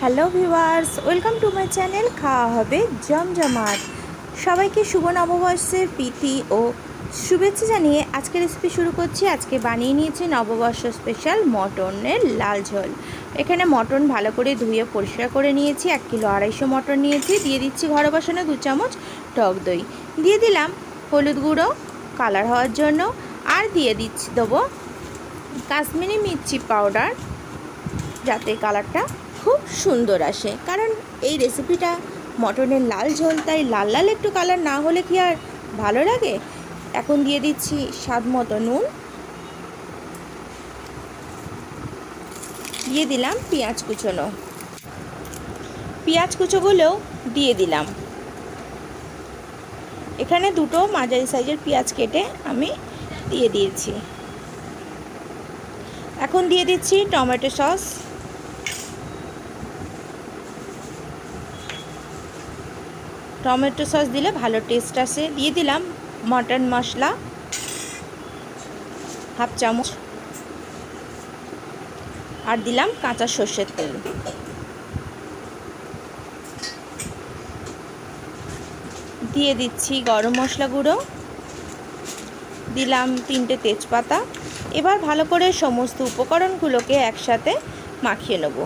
Hello viewers, welcome to my channel খাওয়া হবে জমজমাট। সবাইকে শুভ নববর্ষের প্রীতি ও শুভেচ্ছা জানিয়ে আজকে রেসিপি শুরু করছি। আজকে বানিয়ে নিয়েছি নববর্ষ স্পেশাল মটনের লাল ঝোল। এখানে মটন ভালো করে ধুয়ে পরিষ্কার করে নিয়েছি। এক কিলো আড়াইশো মটন নিয়েছি। দিয়ে দিচ্ছি ঘরে বসানো দু চামচ টক দই। দিয়ে দিলাম হলুদ গুঁড়ো কালার হওয়ার জন্য। আর দিয়ে দিচ্ছি, দেবো কাশ্মীরি মির্চি পাউডার যাতে কালারটা খুব সুন্দর আসে। কারণ এই রেসিপিটা মটনের লাল ঝোল, তাই লাল লাল একটু কালার না হলে কি আর ভালো লাগে? এখন দিয়ে দিচ্ছি স্বাদ মতো নুন। দিয়ে দিলাম পেঁয়াজ কুচোনো। পেঁয়াজ কুচোগুলোও দিয়ে দিলাম। এখানে দুটো মাঝারি সাইজের পেঁয়াজ কেটে আমি দিয়ে দিয়েছি। এখন দিয়ে দিচ্ছি টমেটো সস। টমেটো সস দিলে ভালো টেস্ট আসে। দিয়ে দিলাম মটন মশলা হাফ চামচ। আর দিলাম কাঁচা সর্ষের তেল। দিয়ে দিচ্ছি গরম মশলা গুঁড়ো। দিলাম তিনটে তেজপাতা। এবার ভালো করে সমস্ত উপকরণগুলোকে একসাথে মাখিয়ে নেব।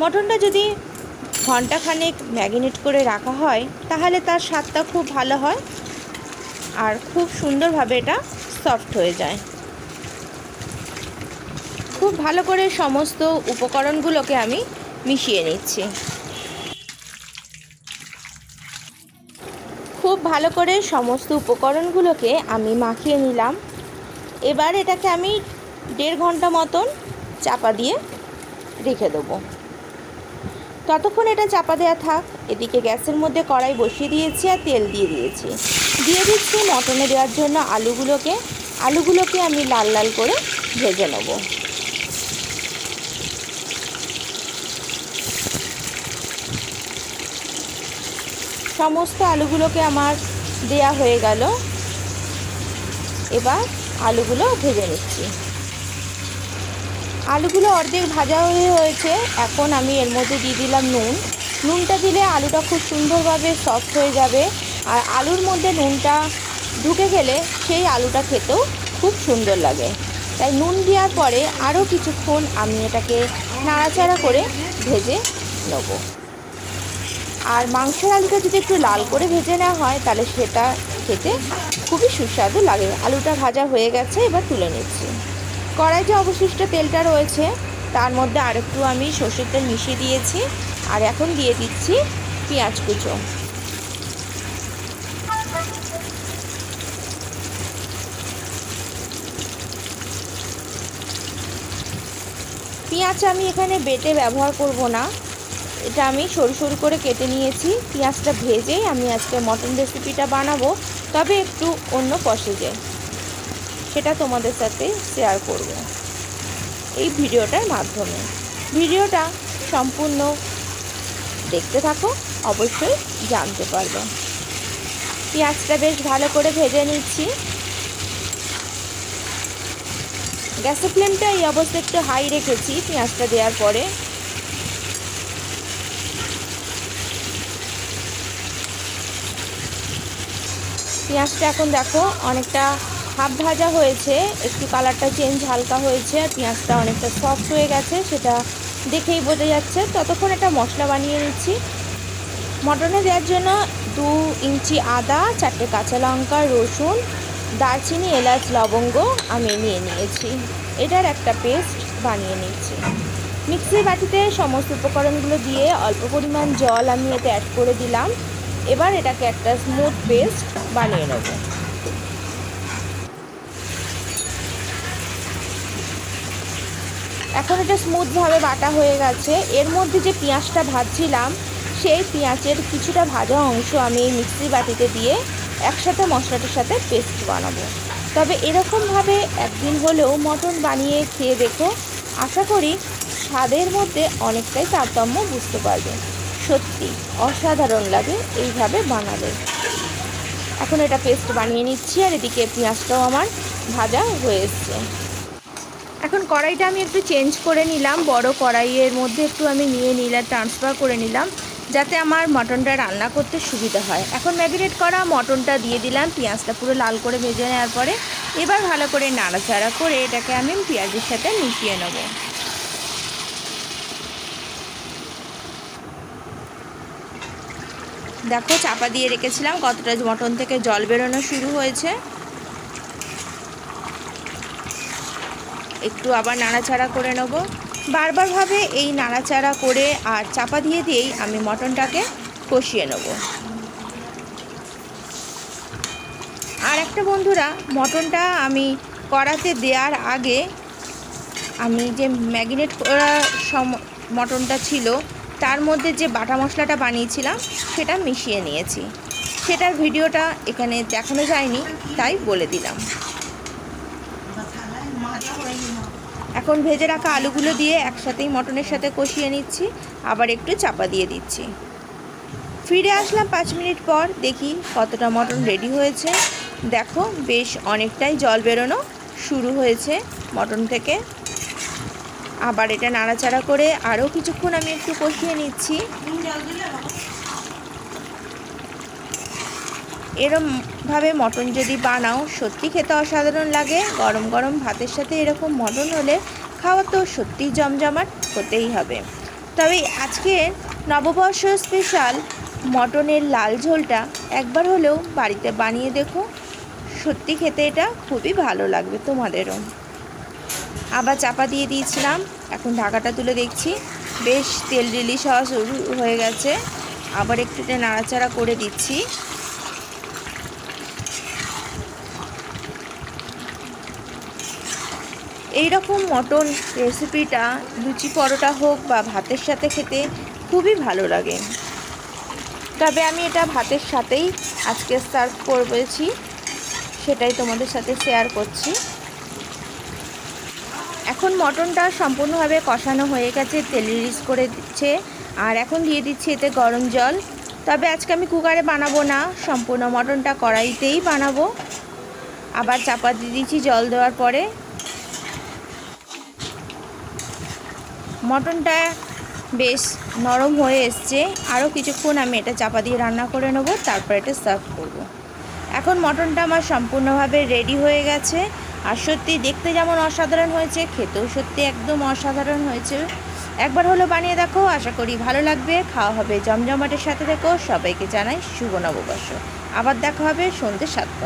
মটনটা যদি ঘন্টাখানেক ম্যাগিনেট করে রাখা হয়, তাহলে তার স্বাদটা খুব ভালো হয় আর খুব সুন্দরভাবে এটা সফট হয়ে যায়। খুব ভালো করে সমস্ত উপকরণগুলোকে আমি মিশিয়ে নিচ্ছি। খুব ভালো করে সমস্ত উপকরণগুলোকে আমি মাখিয়ে নিলাম। এবার এটাকে আমি দেড় ঘণ্টা মতন চাপা দিয়ে রেখে দেবো। ততক্ষণ এটা চাপা দেওয়া থাক। এদিকে গ্যাসের মধ্যে কড়াই বসিয়ে দিয়েছি আর তেল দিয়ে দিয়েছি। দিয়ে দিচ্ছি মটনে দেওয়ার জন্য আলুগুলোকে। আলুগুলোকে আমি লাল লাল করে ভেজে নেব। সমস্ত আলুগুলোকে আমার দেয়া হয়ে গেল। এবার আলুগুলো ভেজে নিচ্ছি। আলুগুলো অর্ধেক ভাজা হয়ে হয়েছে। এখন আমি এর মধ্যে দিয়ে দিলাম নুন। নুনটা দিলে আলুটা খুব সুন্দরভাবে সফট হয়ে যাবে। আর আলুর মধ্যে নুনটা ঢুকে গেলে সেই আলুটা খেতেও খুব সুন্দর লাগে। তাই নুন দেওয়ার পরে আরও কিছুক্ষণ আমি এটাকে নাড়াচাড়া করে ভেজে নেব। আর মাংসের আলুটা যদি একটু লাল করে ভেজে নেওয়া হয়, তাহলে সেটা খেতে খুবই সুস্বাদু লাগে। আলুটা ভাজা হয়ে গেছে, এবার তুলে নিচ্ছি। কড়াই যে অবশিষ্ট তেলটা রয়েছে, তার মধ্যে আরেকটু আমি সর্ষের তেল মিশিয়ে দিয়েছি, আর এখন দিয়ে দিচ্ছি পেঁয়াজ কুচো। পেঁয়াজ আমি এখানে বেটে ব্যবহার করব না, এটা আমি সরু সরু করে কেটে নিয়েছি, পেঁয়াজটা ভেজেই আমি আজকে মটন রেসিপিটা বানাবো, তবে একটু অন্য প্রসেজে সেটা তোমাদের সাথে শেয়ার করব এই ভিডিওটার মাধ্যমে। ভিডিওটা সম্পূর্ণ দেখতে থাকো, অবশ্যই জানতে পারবে। পেঁয়াজটা বেশ ভালো করে ভেজে নিচ্ছি। গ্যাসের ফ্লেমটা এই অবস্থা একটু হাই রেখেছি পেঁয়াজটা দেওয়ার পরে। পেঁয়াজটা এখন দেখো অনেকটা হাফ ভাজা হয়েছে, একটু কালারটা চেঞ্জ হালকা হয়েছে, আর পেঁয়াজটা অনেকটা সফট হয়ে গেছে, সেটা দেখেই বোঝা যাচ্ছে। ততক্ষণ একটা মশলা বানিয়ে নিচ্ছি। মটনে দেওয়ার জন্য দু ইঞ্চি আদা, চারটে কাঁচা লঙ্কা, রসুন, দারচিনি, এলাচ, লবঙ্গ আমি নিয়ে নিয়েছি। এটার একটা পেস্ট বানিয়ে নিচ্ছি। মিক্সির বাটিতে সমস্ত উপকরণগুলো দিয়ে অল্প পরিমাণ জল আমি এতে অ্যাড করে দিলাম। এবার এটাকে একটা স্মুথ পেস্ট বানিয়ে নেব। এখন এটা স্মুথভাবে বাটা হয়ে গেছে। এর মধ্যে যে পেঁয়াজটা ভাজছিলাম, সেই পেঁয়াজের কিছুটা ভাজা অংশ আমি এই মিক্সি বাটিতে দিয়ে একসাথে মশলাটার সাথে পেস্ট বানাবো। তবে এরকমভাবে একদিন হলেও মটন বানিয়ে খেয়ে দেখো, আশা করি স্বাদের মধ্যে অনেকটাই তারতম্য বুঝতে পারবে। সত্যি অসাধারণ লাগে এইভাবে বানালে। এখন এটা পেস্ট বানিয়ে নিচ্ছি আর এদিকে পেঁয়াজটাও আমার ভাজা হয়ে এসছে। এখন কড়াইটা আমি একটু চেঞ্জ করে নিলাম, বড় কড়াইয়ের মধ্যে একটু আমি নিয়ে নিলাম ট্রান্সফার করে নিলাম, যাতে আমার মটনটা রান্না করতে সুবিধা হয়। এখন ম্যারিনেট করা মটনটা দিয়ে দিলাম, পেঁয়াজটা পুরো লাল করে ভেজে নেওয়ার পরে এবার ভালো করে নাড়াচাড়া করে এটাকে আমি পেঁয়াজের সাথে মিশিয়ে নেব। দেখো, চাপা দিয়ে রেখেছিলাম, কতটা মটন থেকে জল বেরোনো শুরু হয়েছে। একটু আবার নাড়াচাড়া করে নেব। বারবারভাবে এই নাড়াচাড়া করে আর চাপা দিয়ে দিয়েই আমি মটনটাকে কষিয়ে নেব। আর একটা বন্ধুরা, মটনটা আমি কড়াতে দেওয়ার আগে আমি যে ম্যাগিনেট করা সম, মটনটা ছিল, তার মধ্যে যে বাটা মশলাটা বানিয়েছিলাম, সেটা মিশিয়ে নিয়েছি। সেটার ভিডিওটা এখানে দেখানো যায়নি, তাই বলে দিলাম। এখন ভেজে রাখা আলুগুলো দিয়ে একসাথেই মটনের সাথে কষিয়ে নিচ্ছি, আবার একটু চাপা দিয়ে দিচ্ছি। ফিরে আসলাম পাঁচ মিনিট পর, দেখি কতটা মটন রেডি হয়েছে। দেখো, বেশ অনেকটাই জল বেরোনো শুরু হয়েছে মটন থেকে। আবার এটা নাড়াচাড়া করে আরও কিছুক্ষণ আমি একটু কষিয়ে নিচ্ছি। এরমভাবে মটন যদি বানাও, সত্যি খেতে অসাধারণ লাগে। গরম গরম ভাতের সাথে এরকম মটন হলে খাওয়া তো সত্যিই জমজমাট হতেই হবে। তবে আজকে নববর্ষ স্পেশাল মটনের লাল ঝোলটা একবার হলেও বাড়িতে বানিয়ে দেখো। সত্যি খেতে এটা খুবই ভালো লাগবে তোমাদেরও। আবার চাপা দিয়ে দিয়েছিলাম, এখন ঢাকাটা তুলে দেখছি। বেশ তেল রিলিজ হওয়া শুরু হয়ে গেছে। আবার একটু নাড়াচাড়া করে দিচ্ছি। এই রকম মটন রেসিপিটা লুচি পরোটা হোক বা ভাতের সাথে খেতে খুবই ভালো লাগে। তবে আমি এটা ভাতের সাথেই আজকে সার্ভ করেছি, সেটাই তোমাদের সাথে শেয়ার করছি। এখন মটনটা সম্পূর্ণভাবে কষানো হয়ে গেছে, তেল রিলিজ করে দিচ্ছে, আর এখন দিয়ে দিচ্ছি এতে গরম জল। তবে আজকে আমি কুকারে বানাবো না, সম্পূর্ণ মটনটা কড়াইতেই বানাবো। আবার চাপা দিয়ে দিচ্ছি জল দেওয়ার পরে। মটনটা বেশ নরম হয়ে এসছে। আরও কিছুক্ষণ আমি এটা চাপা দিয়ে রান্না করে নেব, তারপর এটা সার্ভ করব। এখন মটনটা আমার সম্পূর্ণভাবে রেডি হয়ে গেছে। আর সত্যি দেখতে যেমন অসাধারণ হয়েছে, খেতেও সত্যি একদম অসাধারণ হয়েছে। একবার হলো বানিয়ে দেখো, আশা করি ভালো লাগবে। খাওয়া হবে জমজমাটের সাথে দেখো। সবাইকে জানাই শুভ নববর্ষ। আবার দেখা হবে সন্ধ্যে সাতটায়।